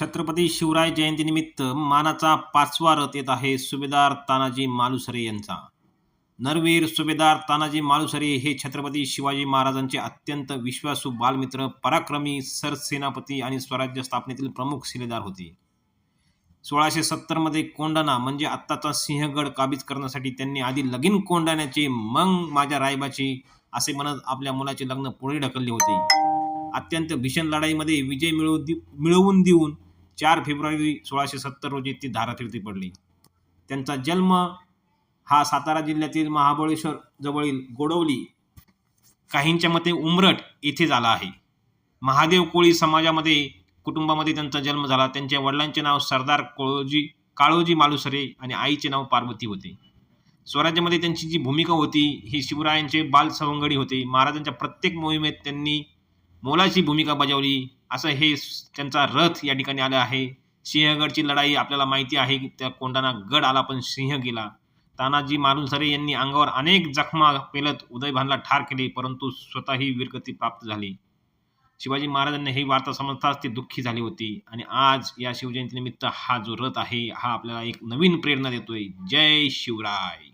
छत्रपती शिवराय जयंतीनिमित्त मानाचा पाचवा रथ येत आहे. सुभेदार तानाजी मालुसरे यांचा. नरवीर सुभेदार तानाजी मालुसरे हे छत्रपती शिवाजी महाराजांचे अत्यंत विश्वासू बालमित्र पराक्रमी सरसेनापती आणि स्वराज्य स्थापनेतील प्रमुख शिलेदार होते. सोळाशे सत्तरमध्ये कोंडाणा म्हणजे आत्ताचा सिंहगड काबीज करण्यासाठी त्यांनी आधी लगीन कोंडाण्याचे मग माझ्या रायबाची असे म्हणत आपल्या मुलाचे लग्न पुढे ढकलले होते. अत्यंत भीषण लढाईमध्ये विजय मिळवू दि मिळवून देऊन चार फेब्रुवारी सोळाशे सत्तर रोजी ती धारातीर्थी पडली. त्यांचा जन्म हा सातारा जिल्ह्यातील महाबळेश्वर जवळील गोडवली काहींच्या मते उमरट येथे झाला आहे. महादेव कोळी समाजामध्ये कुटुंबामध्ये त्यांचा जन्म झाला. त्यांच्या वडिलांचे नाव सरदार कोळोजी काळोजी मालुसरे आणि आईचे नाव पार्वती होते. स्वराज्यामध्ये त्यांची जी भूमिका होती ही शिवरायांचे बाल सवंगडी होते. महाराजांच्या प्रत्येक मोहिमेत त्यांनी मोलाची भूमिका बजावली. असं हे त्यांचा रथ या ठिकाणी आलं आहे. सिंहगडची लढाई आपल्याला माहिती आहे की त्या कोंडाना गड आला पण सिंह गेला. तानाजी मालुसरे यांनी अंगावर अनेक जखमा पेलत उदयभानला ठार केले परंतु स्वतःही वीरगती प्राप्त झाली. शिवाजी महाराजांनी ही वार्ता समजताच ती दुःखी झाली होती. आणि आज या शिवजयंतीनिमित्त हा जो रथ आहे हा आपल्याला एक नवीन प्रेरणा देतोय. जय शिवराय!